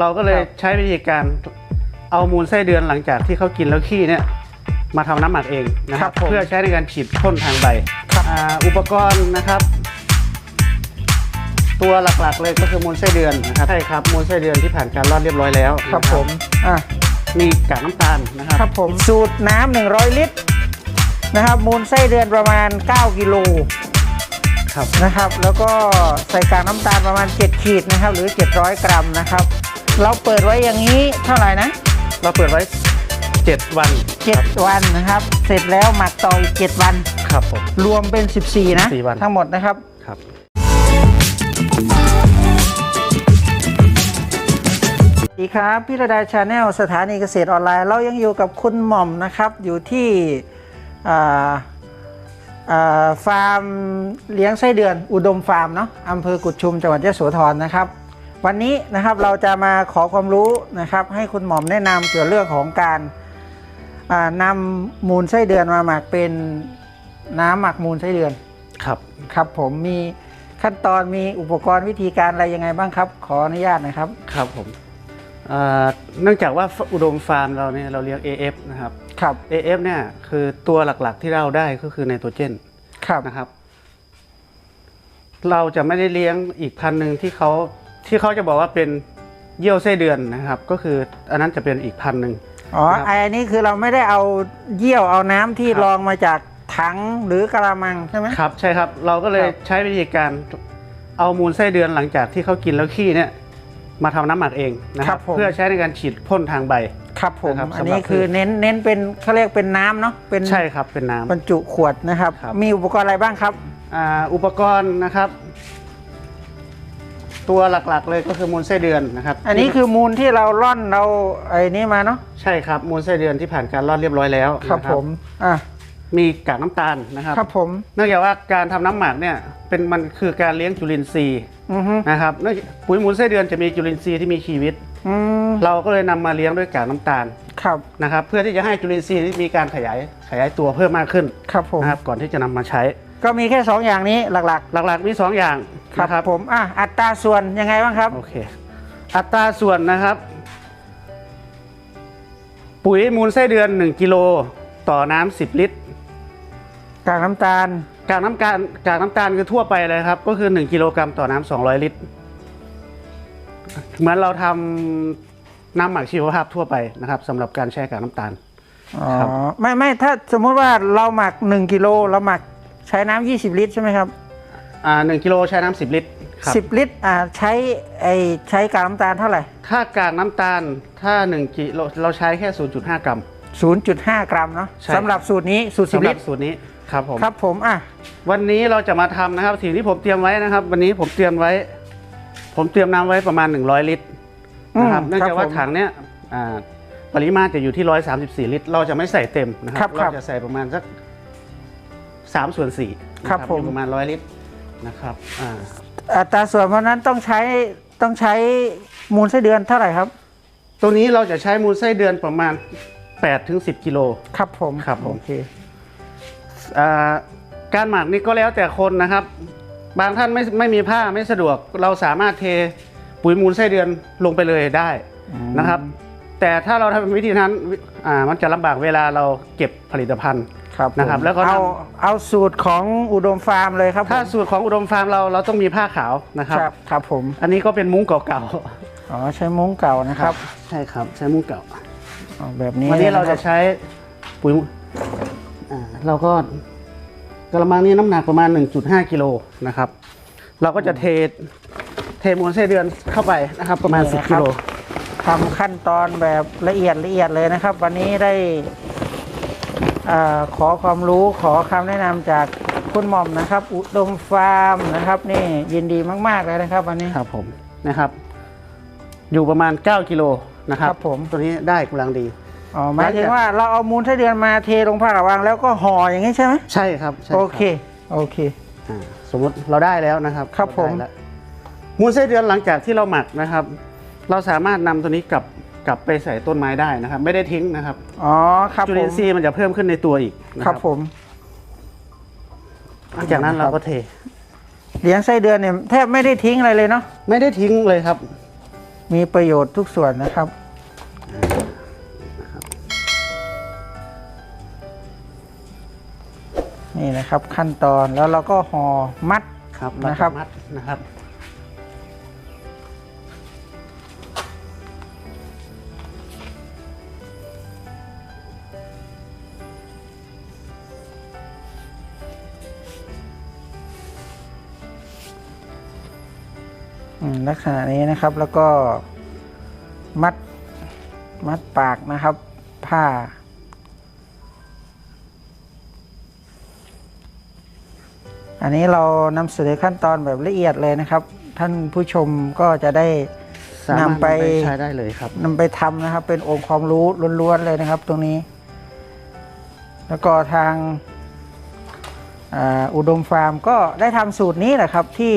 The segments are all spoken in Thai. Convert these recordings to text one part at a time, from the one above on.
เราก็เลยครับใช้วิธีการเอามูลไส้เดือนหลังจากที่เขากินแล้วขี้เนี่ยมาทำน้ำหมักเองนะครับผมเพื่อใช้ในการฉีดพ่นทางใบครับอ่าอุปกรณ์นะครับ ตัวหลักๆเลยก็คือมูลไส้เดือนนะครับใช่ครับมูลไส้เดือนที่ผ่านการรอดเรียบร้อยแล้วครับนะผมอะมีกากน้ำตาลนะครับครับผมสูตรน้ำ100 ลิตรนะครับ มูลไส้เดือนประมาณ 9กิโลครับนะครับ แล้วก็ใส่กากน้ำตาลประมาณ 7 ขีดนะครับ หรือ 700 กรัมนะครับ เราเปิดไว้อย่างนี้เท่าไหร่นะเราเปิดไว้ 7 วัน7วันนะครับ เสร็จแล้วหมักต่ออีก7วัน ครับผม รวมเป็น 14 นะ 14วัน ทั้งหมดนะครับ ครับ สวัสดีครับ พี่ระดาชาแนลสถานีเกษตรออนไลน์ เรายังอยู่กับคุณหม่อมนะครับ อยู่ที่อ่าอ่าฟาร์มเลี้ยงไส้เดือน อุดมฟาร์มเนาะอำเภอกุดชุมจังหวัดยะโสธรนะครับ วันนี้นะครับเราจะมาขอความรู้นะครับ ให้คุณหม่อมแนะนำเกี่ยวเรื่องของการอ่านำมูลไส้เดือนมาหมักเป็นน้ำหมักมูลไส้เดือนครับครับ ผมมีขั้นตอนมีอุปกรณ์วิธีการอะไรยังไงบ้างครับ ขออนุญาตนะครับครับผมเอ่อเนื่องจากว่าอุดมฟาร์มเราเนี่ยเราเลี้ยง AF นะครับครับ AF เนี่ยคือตัวหลักๆที่เราได้ก็คือไนโตรเจนครับนะครับ เราจะไม่ได้เลี้ยงอีกพันธุ์หนึ่งที่เขา ที่เขาจะบอกว่าเป็นเยี่ยวไส้เดือนนะครับ ก็คืออันนั้นจะเป็นอีกพันธุ์หนึ่ง อ๋อครับไอ้อันนี้คือเราไม่ได้เอาเยี่ยวเอาน้ำที่ครับ รองมาจากถังหรือกระมังใช่ไหม ครับใช่ครับเราก็เลยครับ ใช้วิธีการเอามูลไส้เดือนหลังจากที่เขากินแล้วขี้เนี่ยมาทำน้ำหมักเองนะครับเพื่อใช้ในการฉีดพ่นทางใบ ครับผม นะครับอันนี้สำหรับ คือเน้นเน้นเป็นเขาเรียกเป็นน้ำเนาะเป็นใช่ครับเป็นน้ำ บรรจุขวดนะครับ ครับ มีอุปกรณ์อะไรบ้างครับ อ่าอุปกรณ์นะครับ ตัวหลักๆ เลยก็คือมูลไส้เดือนนะครับอันนี้คือมูลที่เราร่อนเราไอ้นี่มาเนาะใช่ครับมูลไส้เดือนที่ผ่านการรอดเรียบร้อยแล้วครับนะผมอะมีกากน้ำตาลนะครับ ครับผมเนื่องจากว่าการทำน้ำหมักเนี่ยเป็นมันคือการเลี้ยงจุลินทรีย์อือฮึนะครับเนื่องจากปุ๋ยมูลไส้เดือนจะมีจุลินทรีย์ที่มีชีวิต อืมเราก็เลยนำมาเลี้ยงด้วยกากน้ำตาล ครับนะครับเพื่อที่จะให้จุลินทรีย์ที่มีการขยายขยายตัวเพิ่มมากขึ้นครับผมนะครับก่อนที่จะนำมาใช้ ก็มีแค่สองอย่างนี้หลักหลักๆมีสองอย่างๆครับนะครับผมอะอัตราส่วนยังไงบ้างครับโอเคอัตราส่วนนะครับ ปุ๋ยมูลไส้เดือน 1 กิโลต่อน้ำ10 ลิตรกากน้ำตาลกากน้ำตาลกากน้ำตาลคือทั่วไปเลยครับ ก็คือ 1 กิโลกรัมต่อน้ำ200 ลิตร เหมือนเราทำ น้ำหมักชีวภาพทั่วไปนะครับสำหรับการแช่กากน้ำตาล อ๋อครับ ไม่ไม่ถ้าสมมุติว่าเราหมัก 1กิโลเราหมักใช้น้ำ20 ลิตรใช่ไหมครับ อ่าหนึ่งกิโลใช้น้ำ10ลิตรครับ10 ลิตรอ่าใช้ไอใช้กากน้ำตาลเท่าไหร่ ถ้ากากน้ำตาลถ้า1กิโลเราใช้แค่ 0.5 กรัม 0.5 กรัมเนาะใช่ สำหรับสูตรนี้สูตรสำ10หลิรัตบรสูตรนี้ครับผม ครับผมอะวันนี้เราจะมาทำนะครับสิ่งที่ผมเตรียมไว้นะครับ วันนี้ผมเตรียมไว้ ผมเตรียมน้ำไว้ประมาณ 100 ลิตร นะครับอืมเนื่องจากว่าครับผมถังเนี้ยอ่าปริมาตรจะอยู่ที่ 134 ลิตร เราจะไม่ใส่เต็มนะคครัรับครัเราบจะใส่ประมาณสัก3ส่วน4ครับผมอยู่ประมาณ 100 ลิตรนะครับอ่าอัตราส่วนเพราะนั้นต้องใช้ต้องใช้มูลไส้เดือนเท่าไหร่ครับตรงนี้เราจะใช้มูลไส้เดือนประมาณ8ถึง10 กิโล ครับผมครับผม โอเค อ่าการหมักนี่ก็แล้วแต่คนนะครับ บางท่านไม่ไม่มีผ้าไม่สะดวกเราสามารถเท ปุ๋ยมูลไส้เดือนลงไปเลยได้นะครับ แต่ถ้าเราทำวิธีนั้นอ่ามันจะลำบากเวลาเราเก็บผลิตภัณฑ์ครับผมนะครับ แล้วก็เอานเอาสูตรของอุดมฟาร์มเลยครับผมถ้าสูตรของอุดมฟาร์มเราเราต้องมีผ้าขาวนะครับครับครับผม อันนี้ก็เป็นมุ้งเก่าอ๋อใช้มุ้งเก่านะๆครับ ใช่ครับใช้มุ้งเก่าอ๋อแบบนี้วันนี้เราลยจะคบใช้ปุ๋ยมุ้งอ่าเราก็กระมังนี้น้ำหนักประมาณ 1.5 กิโลนะครับ เราก็จะเท เทมูลไส้เดือนเข้าไปนะครับ ประมาณ10กิโล ทำขั้นตอนแบบละเอียดละเอียดเลยนะครับ วันนี้ได้อาขอความรู้ขอคำแนะนำจากคุณหม่อมนะครับ อุดมฟาร์มนะครับ นี่ยินดีมากๆเลยนะครับ วันนี้ ครับผมนะครับ อยู่ประมาณ 9กิโลนะครับครับผม ตัวนี้ได้กำลังดี อ๋อหมายถึงว่าเราเอามูลไส้เดือนมาเทลงผ้ากระวังแล้วก็ห่ออย่างนี้ใช่ไหมใช่ครับใช่โอรับเค โอเค อ่าสมมติเราได้แล้วนะครับครับผมเาได้แล้ว มูลไส้เดือนหลังจากที่เราหมักนะครับ เราสามารถนำตัวนี้กลับกลับไปใส่ต้นไม้ได้นะครับ ไม่ได้ทิ้งนะครับอ๋อครับจุผลิมนทรีย์มันจะเพิ่มขึ้นในตัวอีกนะคครัรับบผมหลังจากนั้นเราก็เทเลี้ยงไส้เดือนเนี่ยแทบไม่ได้ทิ้งอะไรเลยเนาะไม่ได้ทิ้งเลยครับ มีประโยชน์ทุกส่วนนะครับนี่นะครับขั้นตอนแล้วเราก็ห่อมัดครับเรานะครับจะมัดนะครับ ลักษณะนี้นะครับแล้วก็มัดมัดปากนะครับ ผ้า อันนี้เรานำเสนอขั้นตอนแบบละเอียดเลยนะครับ ท่านผู้ชมก็จะได้สามารถนำไปใช้ได้เลยครับนำไปทำนะครับ เป็นองค์ความรู้ล้วนๆเลยนะครับ ตรงนี้ แล้วก็ทางอ่าอุดมฟาร์มก็ได้ทำสูตรนี้แหละครับที่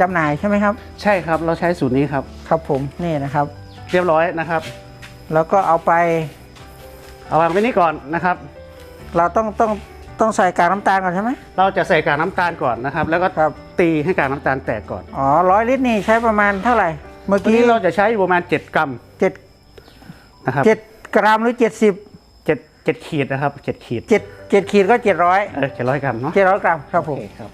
จำหน่ายใช่ไหมครับ ใช่ครับเราใช้สูตรนี้ครับ ครับผมนี่นะครับ เรียบร้อยนะครับ แล้วก็เอาไปเอาวางไว้นี่ก่อนนะครับ เราต้องต้องต้องใส่กากน้ำตาลก่อนใช่ไหมเราจะใส่กากน้ำตาลก่อนนะครับ แล้วก็ครับตีให้กากน้ำตาลแตกก่อนอ๋อร้อยลิตรนี่ใช้ประมาณเท่าไหร่ เมื่อตัวกี้นี้เราจะใช้อยู่ประมาณ 7 กรัมเจ็ดนะครับเจ็ดกรัมหรือเจ็ดสิบเจ็ดเจ็ดขีดนะครับเจ็ดขีดเจ็ดเจ็ดขีดก็เจ็ดร้อยเออเจ็ดร้อยกรัมเนาะเจ็ดร้อยกรัมครับผมโอเคครับ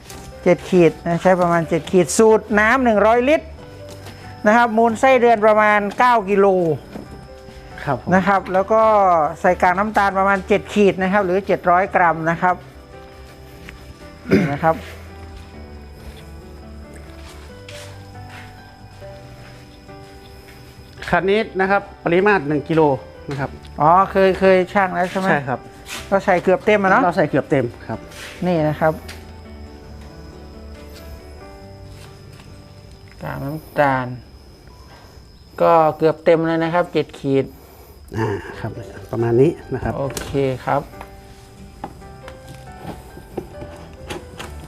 เจ็ดขีดนะใช้ประมาณเจ็ดขีดสูตรน้ำหนึ่งร้อยลิตรนะครับมูลไส้เดือนประมาณ 9 กิโลครับผมนะครับ แล้วก็ใส่กากน้ำตาลประมาณ 7 ขีดนะครับ หรือ 700 กรัมนะครับนี่นะครับคันนี้นะครับปริมาตร1กิโลนะครับอ๋อเคยเคยช่างแล้วใช่ไหมใช่ครับก็ใส่เกือบเต็มอะเนาะเราใส่เกือบเต็มครับ นี่นะครับ กากน้ำตาล ก็เกือบเต็มเลยนะครับ7ขีด อ่าครับ ประมาณนี้นะครับ โอเคครับ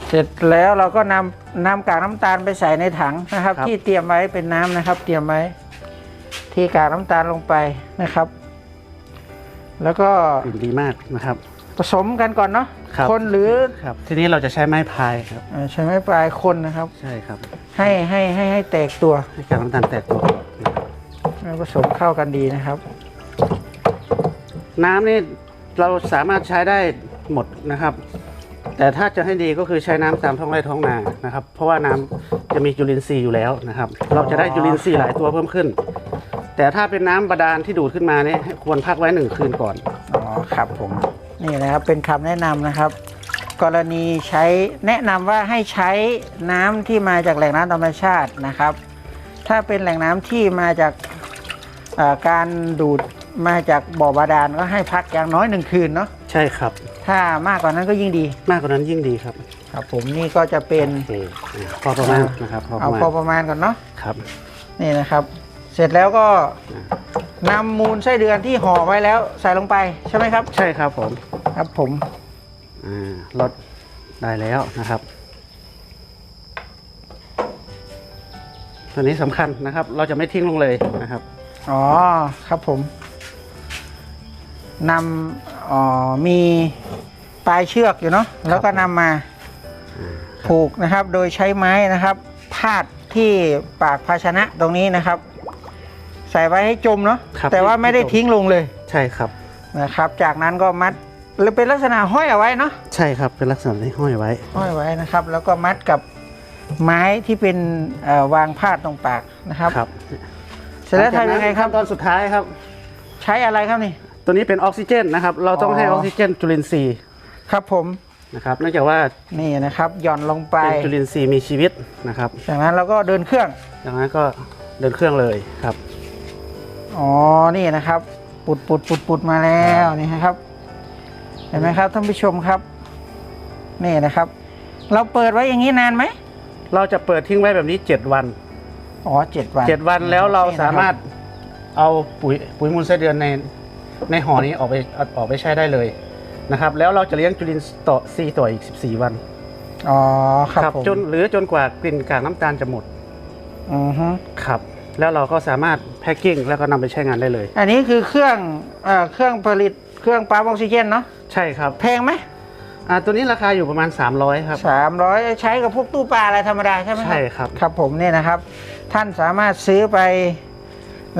เสร็จแล้วเราก็นำนำกากน้ำตาลไปใส่ในถังนะครับ ครับ ที่เตรียมไว้เป็นน้ำนะครับ เตรียมไว้ที่กากน้ำตาลลงไปนะครับ แล้วก็กลิ่นดีมากนะครับ ผสมกันก่อนเนาะครับ คนหรือครับ ทีนี้เราจะใช้ไม้พายครับ เอ่อใช้ไม้ปลายคนนะครับ ใช่ครับ ให้ให้ให้ให้แตกตัวให้กากน้ำตาลแตกตัวนะครับแล้วผสมเข้ากันดีนะครับ น้ำนี่เราสามารถใช้ได้หมดนะครับ แต่ถ้าจะให้ดีก็คือใช้น้ำตามท้องไร่ท้องนานะครับ เพราะว่าน้ำจะมีจุลินทรีย์อยู่แล้วนะครับ เราจะได้จุลินทรีย์หลายตัวเพิ่มขึ้น แต่ถ้าเป็นน้ำบาดาลที่ดูดขึ้นมาเนี่ยควรพักไว้หนึ่งคืนก่อน อ๋อครับผม นี่นะครับเป็นคำแนะนำนะครับ กรณีใช้แนะนำว่าให้ใช้น้ำที่มาจากแหล่งน้ำธรรมชาตินะครับ ถ้าเป็นแหล่งน้ำที่มาจากเอ่อการดูดมาจากบ่อบาดาลก็ให้พักอย่างน้อยหนึ่งคืนเนาะใช่ครับ ถ้ามากกว่านั้นก็ยิ่งดี มากกว่านั้นยิ่งดีครับ ครับผมนี่ก็จะเป็นโอเคอ่าพอประมาณนะครับพอปเอาระมาณพอประมาณก่อนเนาะครับนี่นะครับ เสร็จแล้วก็นำมูลไส้เดือนที่ห่อไว้แล้วใส่ลงไปใช่ไหมครับ ใช่ครับผมครับผมอ่า ลดได้แล้วนะครับ ตัวนี้สำคัญนะครับ เราจะไม่ทิ้งลงเลยนะครับ อ๋อครับผมนำอ๋อมีปลายเชือกอยู่เนาะแล้วก็นำมาผูกนะครับ โดยใช้ไม้นะครับ พาดที่ปากภาชนะตรงนี้นะครับ ใส่ไว้ให้จมเนาะครับแต่ว่าไม่ได้ทิ้งลงเลย ใช่ครับนะครับ จากนั้นก็มัด หรือเป็นลักษณะห้อยเอาไว้เนาะใช่ครับเป็นลักษณะที่ห้อยไว้ ห้อยไว้นะครับ แล้วก็มัดกับไม้ที่เป็นเอ่อวางพาดตรงปากนะครับครับเสร็จแล้วทำยังไงครับ ขั้นตอนสุดท้ายครับ ใช้อะไรครับนี่ ตัวนี้เป็นออกซิเจนนะครับ เราต้องให้ออ๋ออกซิเจนจุลินทรีย์ครับผมนะครับเนื่องจากว่านี่นะครับหย่อนลงไป เป็นจุลินทรีย์มีชีวิตนะครับจากนั้นเราก็เดินเครื่อง ดังนั้นก็เดินเครื่องเลยครับ อ๋อ นี่นะครับ ปุดปุดปุดปุดมาแล้วนี่นะครับ เห็นไหมครับท่านผู้ชมครับนี่นะครับ เราเปิดไว้อย่างนี้นานไหมเราจะเปิดทิ้งไว้แบบนี้ 7 วันอ๋อเจ็ดวัน7วันแล้วเรานี่นะครับสามารถเอาปุ๋ยปุ๋ยมูลไส้เดือนในในห่อนี้ออกไปเอาออกไปใช้ได้เลยนะครับ แล้วเราจะเลี้ยงจุลินทรีย์ต่อซีต่ออีก 14 วันอ๋อครับผมจนหรือจนกว่ากลิ่นกากน้ำตาลจะหมดอือฮึครับ แล้วเราก็สามารถแพ็กกิ้งแล้วก็นำไปใช้งานได้เลย อันนี้คือเครื่องเอ่อเครื่องผลิตเครื่องปั๊มออกซิเจนเนาะ ใช่ครับแพงไหมอ่าตัวนี้ราคาอยู่ประมาณ 300 ครับ สามร้อยใช้กับพวกตู้ปลาอะไรธรรมดาใช่ไหมครับ ใช่ครับ ครับผมเนี่ยนะครับ ท่านสามารถซื้อไป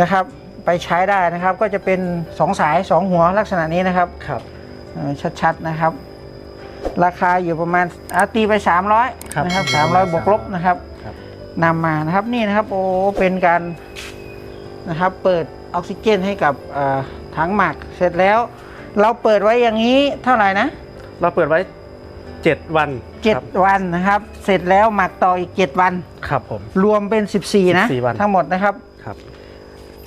นะครับ ไปใช้ได้นะครับ ก็จะเป็นสองสายสองหัวลักษณะนี้นะครับครับ เอ่อชัดๆนะครับ ราคาอยู่ประมาณอาตีไป 300ครับนะครับประมาณ300บวกลบนะครับครับ นำมานะครับนี่นะครับโอ้เป็นการนะครับเปิดออกซิเจนให้กับเอ่อถังหมักเสร็จแล้ว เราเปิดไว้อย่างนี้เท่าไหร่นะ เราเปิดไว้ 7 วันครับ 7 วันนะครับ เสร็จแล้วหมักต่ออีก 7 วัน ครับผม รวมเป็น 14 นะ 14วัน ทั้งหมดนะครับ ครับ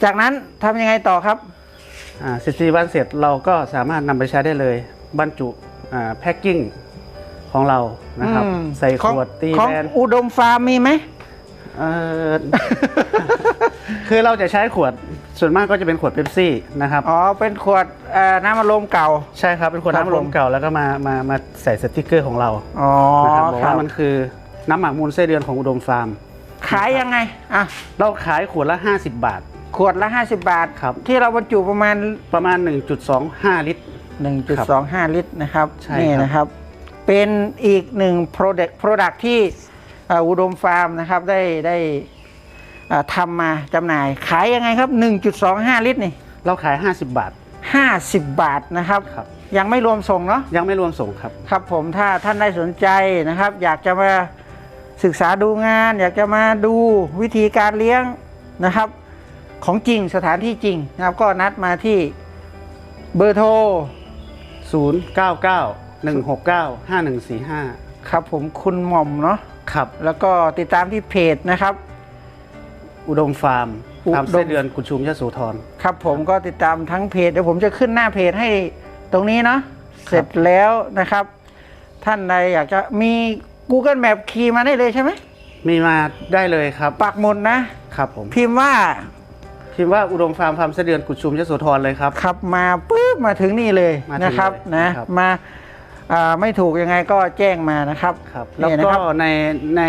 จากนั้นทำยังไงต่อครับ อ่า14 วันเสร็จเราก็สามารถนำไปใช้ได้เลย บรรจุอ่าแพ็กกิ้งของเรานะครับ อืมใส่ขของวดตีของแบรนด์อุดมฟาร์มมีไหม เอ่อ คือเราจะใช้ขวด ส่วนมากก็จะเป็นขวดเป๊ปซี่นะครับอ๋อเป็นขวดเอ่อน้ำอัดลมเก่า ใช่ครับเป็นขวดครับน้ำอัดลผมมเก่าแล้วก็มามามาใส่สติกเกอร์ของเราอ๋อนะครับบอกครัว่าบมันคือน้ำหมักมูลไส้เดือนของอุดมฟาร์ม ขายยังไงอะเราขายขวดละ 50 บาท ขวดละ 50 บาทครับที่เราบรรจุประมาณประมาณ 1.25 ลิตร 1.25 ลิตรนะครับใช่นี่ครับนะครับ เป็นอีกหนึ่ง product product ที่เอ่ออุดมฟาร์มนะครับได้ได้ อ่าทำมาจำหน่าย ขายยังไงครับ 1.25 ลิตรนี่เราขาย 50 บาท 50 บาทนะครับครับ ยังไม่รวมส่งเนาะยังไม่รวมส่งครับ ครับผมถ้าท่านได้สนใจนะครับ อยากจะมาศึกษาดูงาน อยากจะมาดูวิธีการเลี้ยงนะครับ ของจริงสถานที่จริงนะครับ ก็นัดมาที่เบอร์โทร 099-169-5145 ครับผมคุณหม่อมเนาะครับ แล้วก็ติดตามที่เพจนะครับ อุดมฟาร์มอุดมฟาร์มไส้เดือนกุชุมยโสธรครับผมก็ติดตามทั้งเพจเดี๋ยวผมจะขึ้นหน้าเพจให้ตรงนี้เนาะเสร็จแล้วนะครับ ท่านใดอยากจะมี Google Map คีย์มาได้เลยใช่ไหมมีมาได้เลยครับปักหมุดนะครับผมพิมพ์ว่าพิมพ์ว่าอุดมฟาร์มฟาร์มไส้เดือนกุชุมยโสธรเลยครับขับ มาปุ๊บมาถึงนี่เลยมาถึงนะครับเลยนะครับมาอ่า ไม่ถูกยังไงก็แจ้งมานะครับครับแล้วนี่นะก็ครับในใน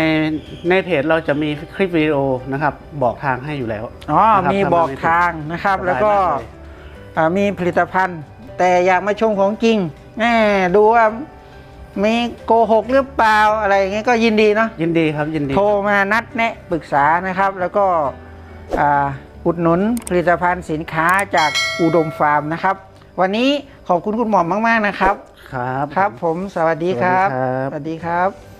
ในเพจเราจะมีคลิปวิดีโอนะครับบอกทางให้อยู่แล้วอ๋อนะครับมีถ้ามาบอกไม่ถูกทางนะครับสบายแล้วก็มากเลยอ่ามีผลิตภัณฑ์ แต่อยากมาชมของจริงแหมดูว่ามีโกหกหรือเปล่าอะไรอย่างเงี้ยก็ยินดีเนาะยินดีครับยินดี โทรมานัดแนะปรึกษานะครับ แล้วก็อ่าอุดหนุนผลิตภัณฑ์สินค้าจากอุดมฟาร์มนะครับ วันนี้ขอบคุณคุณหมอมมาก ๆ นะครับ ครับ ครับผมสวัสดีครับ สวัสดีครับสวัสดีครับ